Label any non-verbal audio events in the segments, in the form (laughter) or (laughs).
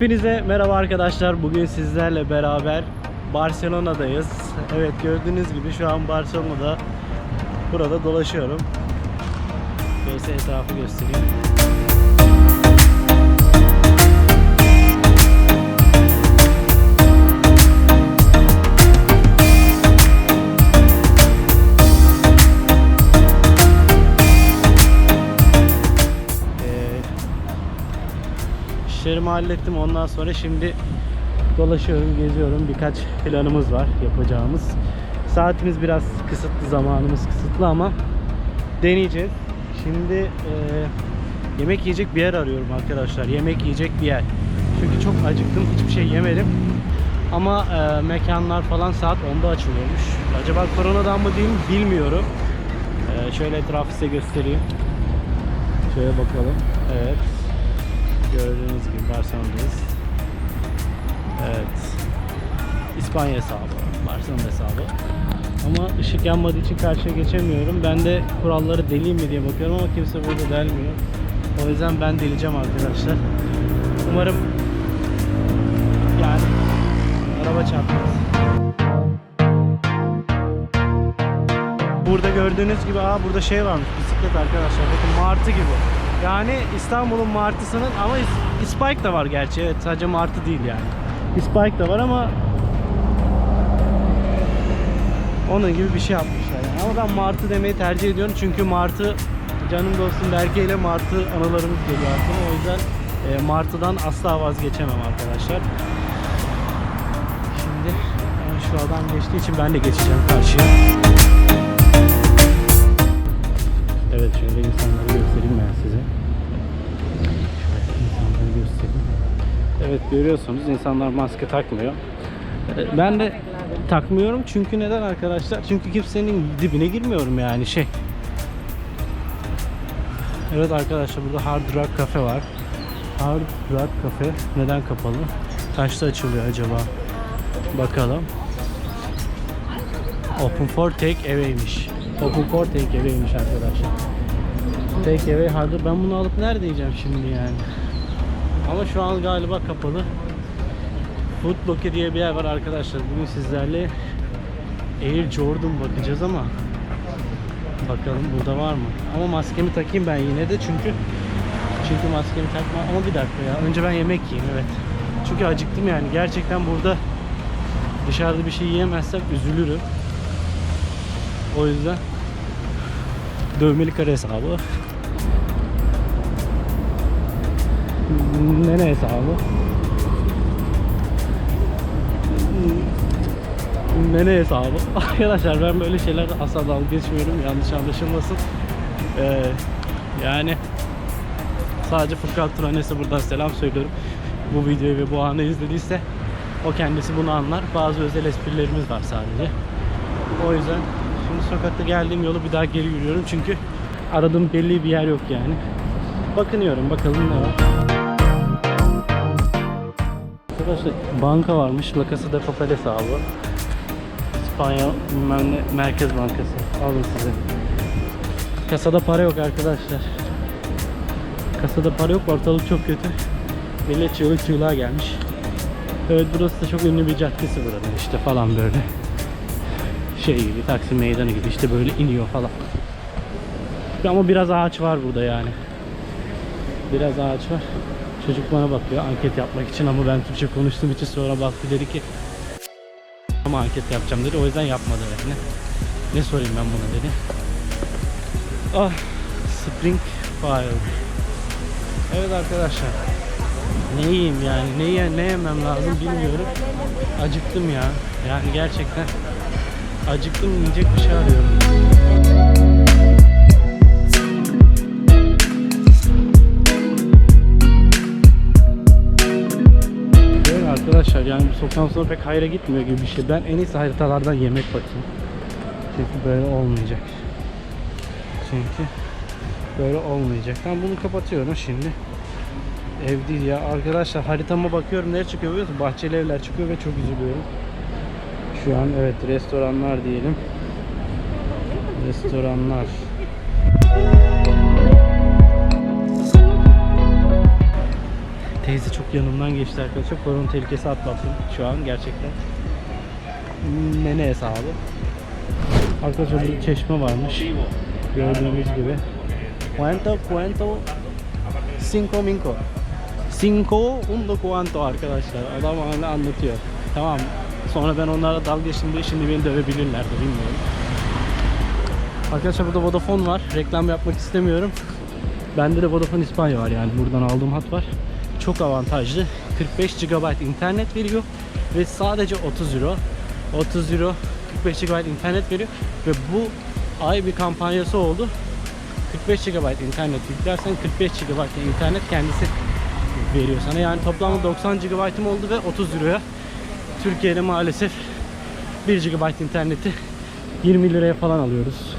Hepinize merhaba arkadaşlar. Bugün sizlerle beraber Barcelona'dayız. Evet gördüğünüz gibi şu an Barcelona'da burada dolaşıyorum. Size etrafı göstereyim. İşlerimi hallettim. Ondan sonra şimdi dolaşıyorum, geziyorum. Birkaç planımız var yapacağımız. Saatimiz biraz kısıtlı, zamanımız kısıtlı ama deneyeceğiz. Şimdi e, yemek yiyecek bir yer arıyorum arkadaşlar. Yemek yiyecek bir yer. Çünkü çok acıktım, hiçbir şey yemedim. Ama e, mekanlar falan saat 10'da açılıyormuş. Acaba koronadan mı değil mi bilmiyorum. E, şöyle etrafı size göstereyim. Şöyle bakalım. Evet. Gördüğünüz gibi Barcelona'dayız. Evet. İspanya hesabı. Barcelona hesabı. Ama ışık yanmadığı için karşıya geçemiyorum. Ben de kuralları deleyim mi diye bakıyorum ama kimse burada delmiyor. O yüzden ben deleyeceğim arkadaşlar. Umarım yani araba çarpmaz. Burada gördüğünüz gibi aa burada şey varmış bisiklet arkadaşlar bakın martı gibi. Yani İstanbul'un martısının ama İspike da var gerçi evet sadece martı değil yani. İspike da var ama onun gibi bir şey yapmışlar yani. Ama ben martı demeyi tercih ediyorum çünkü martı canım dostum Berke ile martı anılarımız geliyor aklıma. O yüzden e, martıdan asla vazgeçemem arkadaşlar. Şimdi yani şu adam geçtiği için ben de geçeceğim karşıya. Evet şöyle insanları göstereyim ben size. Şöyle insanları göstereyim. Evet görüyorsunuz insanlar maske takmıyor. Ee, Ben de takmıyorum çünkü neden arkadaşlar? Çünkü kimsenin dibine girmiyorum yani şey. Evet arkadaşlar burada Hard Rock Cafe var. Hard Rock Cafe neden kapalı? Kaçta açılıyor acaba? Bakalım. Open for take away'miş. Open for take away'miş arkadaşlar. Take away harder. Ben bunu alıp nerede yiyeceğim şimdi yani? Ama şu an galiba kapalı. Food Locker diye bir yer var arkadaşlar. Bugün sizlerle Air Jordan bakacağız ama bakalım burada var mı? Ama maskemi takayım ben yine de çünkü çünkü maskemi takma ama bir dakika ya. Önce ben yemek yiyeyim evet. Çünkü acıktım yani. Gerçekten burada dışarıda bir şey yiyemezsem üzülürüm. O yüzden dövmeli kare hesabı. Nene hesabı. Nene hesabı. (laughs) Arkadaşlar ben böyle şeylerde asla dalga geçmiyorum. Yanlış anlaşılmasın. Ee, yani sadece Furkan Turanes'e buradan selam söylüyorum. Bu videoyu ve bu anı izlediyse o kendisi bunu anlar. Bazı özel esprilerimiz var sadece. O yüzden şimdi sokakta geldiğim yolu bir daha geri yürüyorum çünkü aradığım belli bir yer yok yani. Bakınıyorum bakalım ne var. Arkadaşlar banka varmış. La Casa de Papel hesabı. İspanya Merkez Bankası. Alın size. Kasada para yok arkadaşlar. Kasada para yok. Ortalık çok kötü. Millet çığlık çığlığa gelmiş. Evet burası da çok ünlü bir caddesi buranın işte falan böyle. Şey gibi Taksim Meydanı gibi işte böyle iniyor falan. Ama biraz ağaç var burada yani. Biraz ağaç var. Çocuk bana bakıyor anket yapmak için ama ben Türkçe konuştuğum için sonra baktı dedi ki ama anket yapacağım dedi. O yüzden yapmadı yani. Ne sorayım ben buna dedi. Ah Spring Fire. Evet arkadaşlar. Ne yiyeyim yani? Ne, ne yemem lazım bilmiyorum. Acıktım ya. Yani gerçekten acıktım yiyecek bir şey arıyorum. Evet arkadaşlar yani bu sonra pek hayra gitmiyor gibi bir şey. Ben en iyisi haritalardan yemek bakayım. Çünkü böyle olmayacak. Çünkü böyle olmayacak. Ben bunu kapatıyorum şimdi. Ev değil ya. Arkadaşlar haritama bakıyorum nereye çıkıyor biliyor musun? Bahçeli evler çıkıyor ve çok üzülüyorum. Şu an evet restoranlar diyelim. Restoranlar. Teyze çok yanımdan geçti arkadaşlar. Korona tehlikesi atlattım şu an gerçekten. Nene hesabı. Arkadaşlar bir çeşme varmış. Gördüğünüz gibi. Cuento, cuento, cinco minco. Cinco undo cuanto arkadaşlar. Adam hala anlatıyor. Tamam. Sonra ben onlara dalga geçtim diye şimdi beni dövebilirler de bilmiyorum. Arkadaşlar burada Vodafone var. Reklam yapmak istemiyorum. Bende de Vodafone İspanya var yani buradan aldığım hat var. Çok avantajlı. 45 GB internet veriyor ve sadece 30 euro. 30 euro 45 GB internet veriyor ve bu ay bir kampanyası oldu. 45 GB internet yüklersen 45 GB internet kendisi veriyor sana. Yani toplamda 90 GB'ım oldu ve 30 euroya Türkiye'de maalesef 1 GB interneti 20 liraya falan alıyoruz.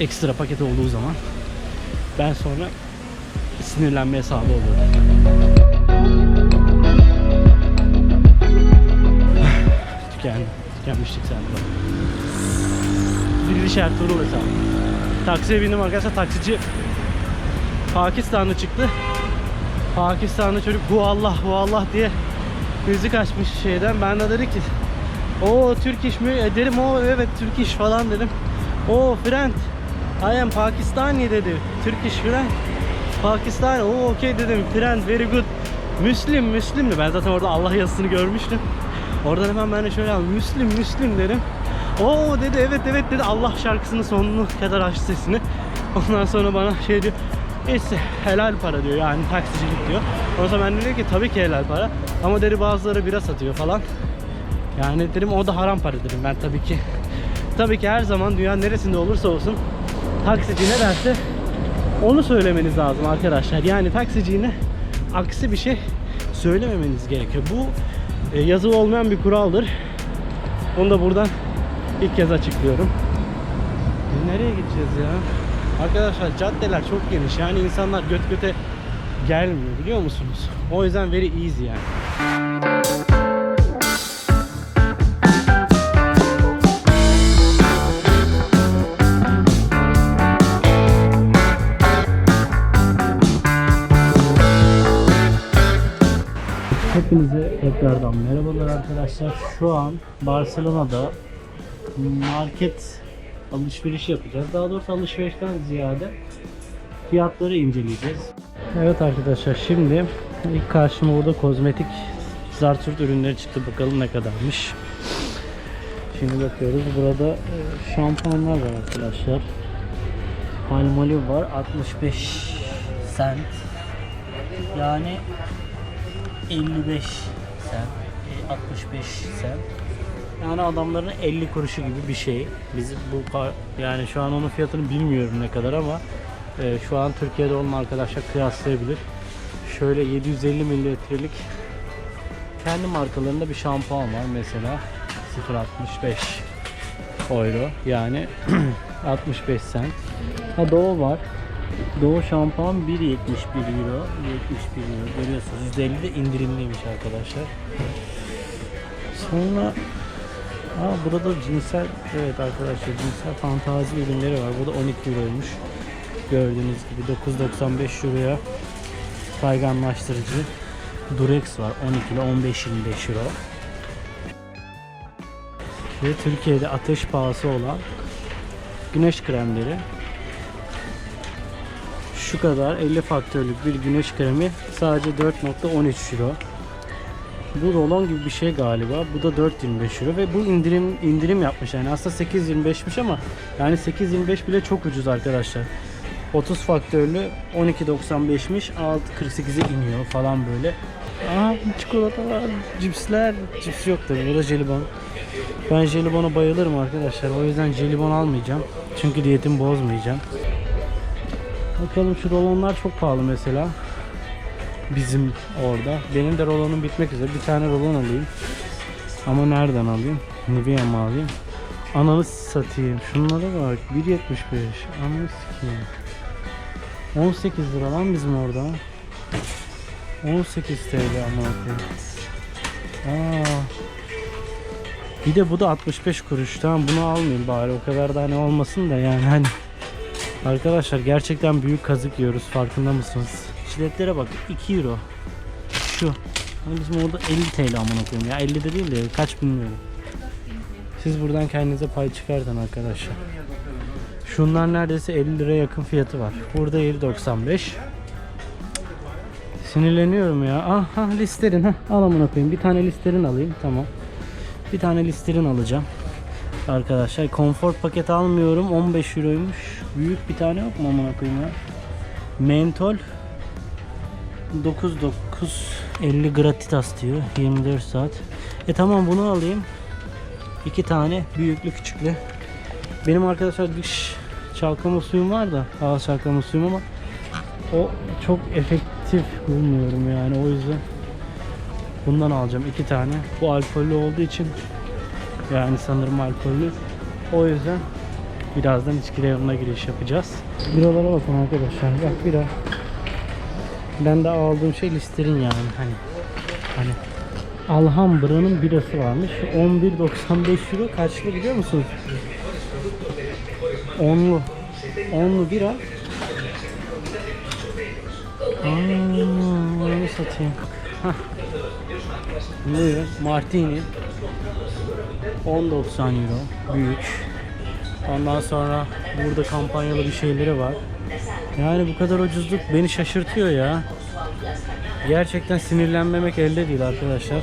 Ekstra paket olduğu zaman. Ben sonra sinirlenme hesabı oluyorum. (sighs) Tükendim. Tükenmiştik sen de. Diriliş Ertuğrul hesabı. Taksiye bindim arkadaşlar. Taksici Pakistanlı çıktı. Pakistanlı çocuk bu Allah bu Allah diye müzik açmış şeyden. Ben de dedi ki o Türk iş mi? E dedim o evet Türk iş falan dedim. O friend I am Pakistani dedi. Türk iş friend. Pakistan o okey dedim. Friend very good. Müslim Müslim de ben zaten orada Allah yazısını görmüştüm. Oradan hemen ben de şöyle aldım. Müslim Müslim dedim. O dedi evet evet dedi Allah şarkısının sonunu kadar açtı sesini. Ondan sonra bana şey diyor. Neyse helal para diyor yani taksicilik diyor. Ondan sonra ben de dedim ki tabii ki helal para. Ama dedi bazıları bira satıyor falan. Yani dedim o da haram para dedim ben tabii ki. Tabii ki her zaman dünyanın neresinde olursa olsun taksici ne derse onu söylemeniz lazım arkadaşlar. Yani taksiciğine aksi bir şey söylememeniz gerekiyor. Bu e, yazılı olmayan bir kuraldır. Onu da buradan ilk kez açıklıyorum. Nereye gideceğiz ya? Arkadaşlar caddeler çok geniş. Yani insanlar göt göte gelmiyor biliyor musunuz? O yüzden very easy yani. Hepinize tekrardan merhabalar arkadaşlar. Şu an Barcelona'da market alışveriş yapacağız. Daha doğrusu alışverişten ziyade fiyatları inceleyeceğiz. Evet arkadaşlar şimdi ilk karşıma burada kozmetik zartürt ürünleri çıktı. Bakalım ne kadarmış. Şimdi bakıyoruz. Burada e, şampuanlar var arkadaşlar. Palmolive var 65 cent. Yani 55 sen, e, 65 sen. Yani adamların 50 kuruşu gibi bir şey. Biz bu yani şu an onun fiyatını bilmiyorum ne kadar ama e, şu an Türkiye'de olan arkadaşlar kıyaslayabilir. Şöyle 750 mililitrelik kendi markalarında bir şampuan var mesela 0.65 euro yani (clears throat) 65 cent. Ha Doğu var. Doğu şampuan 1.71 euro. 71 euro. Görüyorsunuz %50 de indirimliymiş arkadaşlar. Sonra Aa, burada cinsel evet arkadaşlar cinsel fantazi ürünleri var. Bu da 12 euroymuş. Gördüğünüz gibi 9.95 euroya kayganlaştırıcı Durex var 12 ile 15-25 euro. Ve Türkiye'de ateş pahası olan güneş kremleri şu kadar 50 faktörlük bir güneş kremi sadece 4.13 euro. Bu rolon gibi bir şey galiba. Bu da 4.25 euro ve bu indirim indirim yapmış yani aslında 8.25'miş ama yani 8.25 bile çok ucuz arkadaşlar. 30 faktörlü 12.95'miş 6.48'e iniyor falan böyle. Aa çikolata var, cipsler. Cips yok tabii bu da jelibon. Ben jelibona bayılırım arkadaşlar. O yüzden jelibon almayacağım. Çünkü diyetimi bozmayacağım. Bakalım şu rolonlar çok pahalı mesela. Bizim orada. Benim de rolonum bitmek üzere. Bir tane rolon alayım. Ama nereden alayım? Nivea mı alayım? Ananı satayım. Şunlara bak. 1.75. Ananı sikeyim. 18 lira lan bizim orada. 18 TL ama Aa. Bir de bu da 65 kuruş. Tamam bunu almayayım bari. O kadar da hani olmasın da yani hani Arkadaşlar gerçekten büyük kazık yiyoruz farkında mısınız? Jiletlere bak 2 euro. Şu. Hani bizim orada 50 TL amına koyayım ya 50 de değil de kaç bilmiyorum. Siz buradan kendinize pay çıkartın arkadaşlar. Şunlar neredeyse 50 lira yakın fiyatı var. Burada 7.95. Sinirleniyorum ya. Aha listerin ha. Al amına koyayım. Bir tane listerin alayım. Tamam. Bir tane listerin alacağım. Arkadaşlar konfor paket almıyorum. 15 euroymuş. Büyük bir tane yok mu amına koyayım ya? Mentol 9950 gratitas diyor. 24 saat. E tamam bunu alayım. İki tane büyüklü küçüklü. Benim arkadaşlar dış çalkama suyum var da ağız çalkama suyum ama o çok efektif bulmuyorum yani o yüzden bundan alacağım iki tane. Bu alkollü olduğu için yani sanırım alkollü. O yüzden birazdan içki reyonuna giriş yapacağız. Biralara bakın arkadaşlar. Bak bira. Ben de aldığım şey listerin yani hani hani Alhambra'nın birası varmış. 11.95 euro kaçlı biliyor musunuz? Onlu. Onlu bira. Aaa onu satayım. Hah. Buyurun. Martini. 10.90 euro. Büyük. Ondan sonra burada kampanyalı bir şeyleri var. Yani bu kadar ucuzluk beni şaşırtıyor ya. Gerçekten sinirlenmemek elde değil arkadaşlar.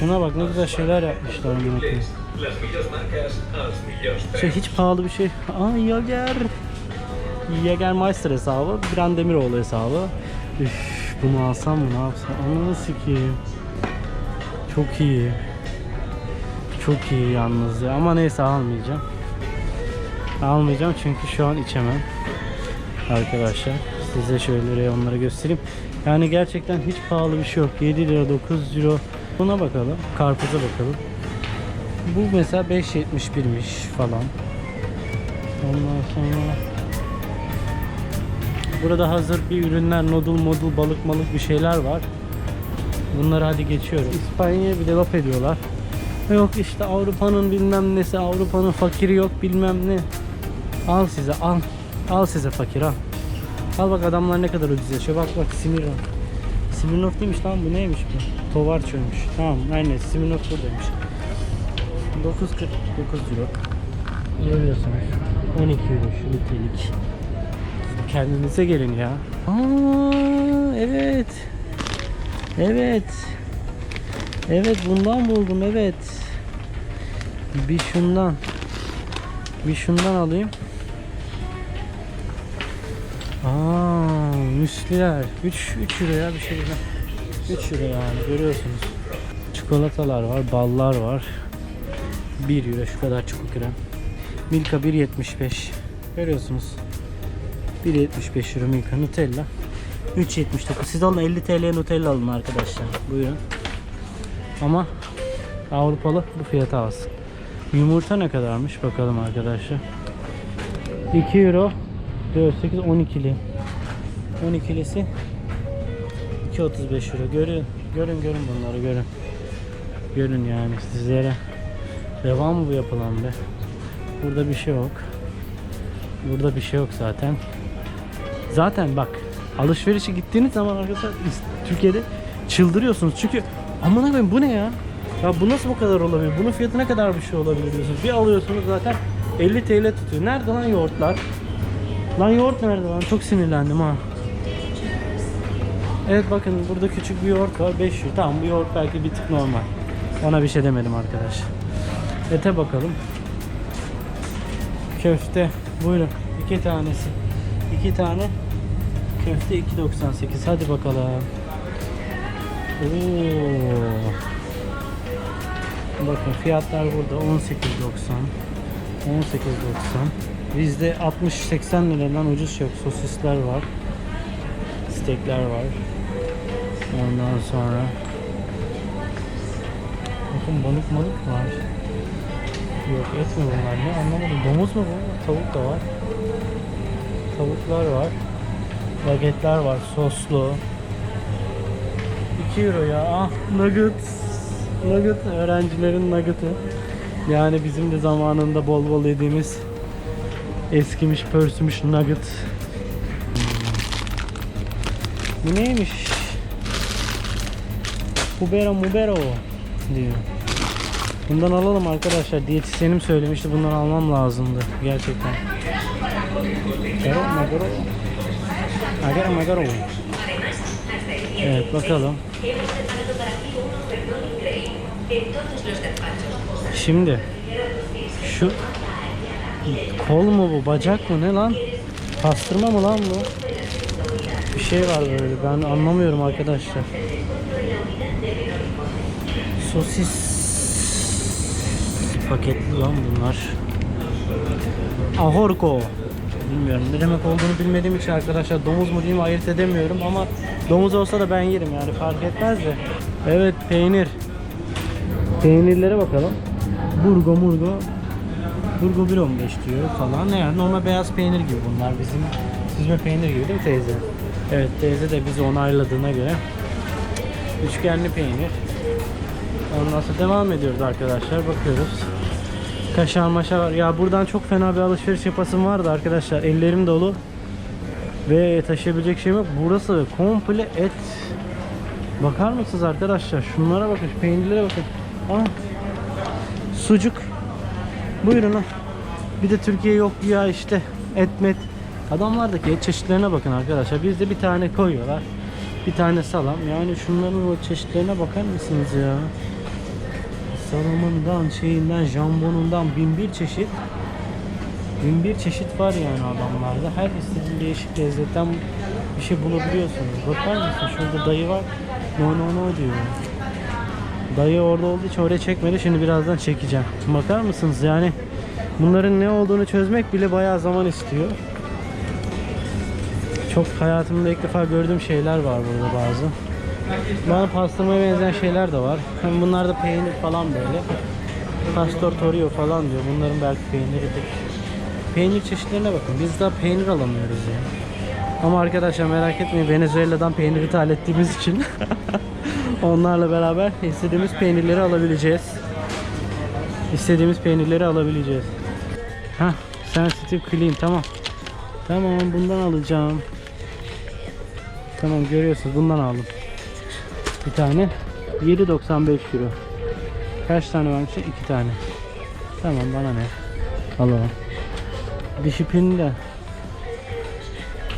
Şuna bak ne güzel şeyler yapmışlar. Şey hiç pahalı bir şey. Aa Yager. Jägermeister hesabı. Brand Demiroğlu hesabı. Üf, bunu alsam mı ne yapsam? Ananı sikeyim. Çok iyi. Çok iyi yalnız ya. Ama neyse almayacağım. Almayacağım çünkü şu an içemem. Arkadaşlar size şöyle reyonları göstereyim. Yani gerçekten hiç pahalı bir şey yok. 7 lira 9 euro. Buna bakalım. Karpuza bakalım. Bu mesela 5.71'miş falan. Ondan sonra Burada hazır bir ürünler, nodul modul, balık malık bir şeyler var. Bunları hadi geçiyorum. İspanya'ya bir de laf ediyorlar. Yok işte Avrupa'nın bilmem nesi, Avrupa'nın fakiri yok bilmem ne. Al size al. Al size fakir al. Al bak adamlar ne kadar ucuz yaşıyor. Bak bak Smirnoff. Smirnoff değilmiş lan bu neymiş bu? Tovarço'ymuş. Tamam aynen Smirnoff buradaymış. 9.49 euro. Görüyorsunuz. 12 euro şu litrelik. Kendinize gelin ya. Aa, evet. Evet. Evet bundan buldum evet. Bir şundan. Bir şundan alayım. Aa, müsliler. 3 3 euro ya bir şey güzel. 3 euro yani görüyorsunuz. Çikolatalar var, ballar var. 1 euro şu kadar çikolata krem. Milka 1.75. Görüyorsunuz. 1.75 euro Milka Nutella. 3.79. Siz alın 50 TL Nutella alın arkadaşlar. Buyurun. Ama Avrupalı bu fiyata alsın. Yumurta ne kadarmış bakalım arkadaşlar. 2 euro 4, 8, 12'li. 12'lisi 2.35 euro. Görün, görün, görün bunları görün. Görün yani sizlere. Devam mı bu yapılan be? Burada bir şey yok. Burada bir şey yok zaten. Zaten bak alışverişe gittiğiniz zaman arkadaşlar Türkiye'de çıldırıyorsunuz. Çünkü amına koyayım bu ne ya? Ya bu nasıl bu kadar olabilir? Bunun fiyatı ne kadar bir şey olabilir diyorsunuz. Bir alıyorsunuz zaten 50 TL tutuyor. Nerede lan yoğurtlar? Lan yoğurt nerede lan? Çok sinirlendim ha. Evet bakın burada küçük bir yoğurt var 5 euro. Tamam bu yoğurt belki bir tık normal. Ona bir şey demedim arkadaş. Ete bakalım. Köfte. Buyurun. iki tanesi. iki tane. Köfte 2.98. Hadi bakalım. Oo. Bakın fiyatlar burada 18.90. 18.90. Bizde 60-80 liradan ucuz yok. Sosisler var. Stekler var. Ondan sonra Bakın balık malık var. Yok et mi bunlar ne anlamadım. Domuz mu bu? Tavuk da var. Tavuklar var. Bagetler var soslu. 2 euro ya. Ah nugget. Nugget öğrencilerin nugget'ı. Yani bizim de zamanında bol bol yediğimiz eskimiş pörsümüş nugget. Bu neymiş? Hubero mubero diyor. Bundan alalım arkadaşlar. Diyetisyenim söylemişti. Bundan almam lazımdı. Gerçekten. Magaro, magaro. Magaro. Evet bakalım. Şimdi şu kol mu bu bacak mı ne lan? Pastırma mı lan bu? Bir şey var böyle ben anlamıyorum arkadaşlar. Sosis paketli lan bunlar. Ahorko. Bilmiyorum ne demek olduğunu bilmediğim için arkadaşlar domuz mu diyeyim ayırt edemiyorum ama domuz olsa da ben yerim yani fark etmez de. Evet peynir. Peynirlere bakalım. Burgo murgo. Burgo 1.15 diyor falan. Yani normal beyaz peynir gibi bunlar bizim süzme peynir gibi değil mi teyze? Evet teyze de bizi onayladığına göre üçgenli peynir. Ondan sonra devam ediyoruz arkadaşlar. Bakıyoruz. Kaşar maşa var. Ya buradan çok fena bir alışveriş yapasım vardı arkadaşlar. Ellerim dolu. Ve taşıyabilecek şeyim yok. Burası komple et. Bakar mısınız arkadaşlar? Şunlara bakın. Şu peynirlere bakın. Aa, sucuk. Buyurun ha. Bir de Türkiye yok ya işte et met. Adamlardaki et çeşitlerine bakın arkadaşlar. Bizde bir tane koyuyorlar. Bir tane salam. Yani şunların o çeşitlerine bakar mısınız ya? Salamından, şeyinden, jambonundan bin bir çeşit. Bin bir çeşit var yani adamlarda. Her istediğin değişik lezzetten bir şey bulabiliyorsunuz. Bakar mısın? Şurada dayı var. No no no diyor. Dayı orada olduğu için oraya çekmedi. Şimdi birazdan çekeceğim. Bakar mısınız? Yani bunların ne olduğunu çözmek bile bayağı zaman istiyor. Çok hayatımda ilk defa gördüğüm şeyler var burada bazı. Bana pastırmaya benzeyen şeyler de var. Hem bunlar da peynir falan böyle. Pastor Torio falan diyor. Bunların belki peyniridir. Peynir çeşitlerine bakın. Biz daha peynir alamıyoruz yani. Ama arkadaşlar merak etmeyin Venezuela'dan peynir ithal ettiğimiz için (laughs) onlarla beraber istediğimiz peynirleri alabileceğiz. İstediğimiz peynirleri alabileceğiz. Hah, sensitive clean tamam. Tamam bundan alacağım. Tamam görüyorsunuz bundan aldım. Bir tane 7.95 euro. Kaç tane varmış? İki tane. Tamam bana ne? Alalım. Dişi pin de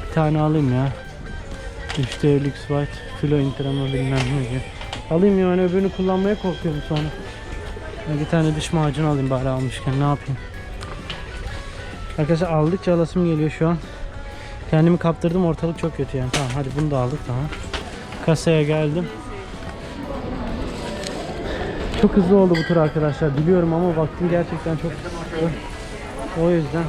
bir tane alayım ya. İşte Lux White, Filo Interama bilmem ne diyor. Alayım yani öbürünü kullanmaya korkuyorum sonra. Ya Bir tane diş macunu alayım bari almışken ne yapayım. Arkadaşlar aldıkça alasım geliyor şu an. Kendimi kaptırdım ortalık çok kötü yani. Tamam hadi bunu da aldık tamam. Kasaya geldim. Çok hızlı oldu bu tur arkadaşlar biliyorum ama vaktim gerçekten çok kısıtlı. O yüzden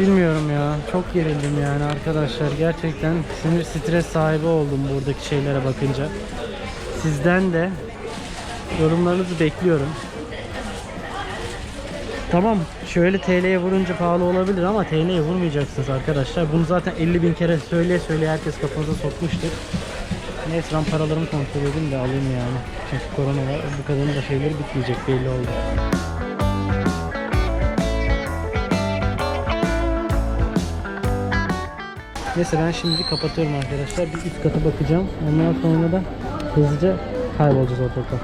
Bilmiyorum ya. Çok gerildim yani arkadaşlar. Gerçekten sinir stres sahibi oldum buradaki şeylere bakınca. Sizden de yorumlarınızı bekliyorum. Tamam şöyle TL'ye vurunca pahalı olabilir ama TL'ye vurmayacaksınız arkadaşlar. Bunu zaten 50 bin kere söyleye söyleye herkes kafanıza sokmuştur. Neyse ben paralarımı kontrol edeyim de alayım yani. Çünkü korona var. Bu kadarın da şeyleri bitmeyecek belli oldu. Neyse ben şimdi kapatıyorum arkadaşlar. Bir üst kata bakacağım. Ondan sonra da hızlıca kaybolacağız ortalıkta.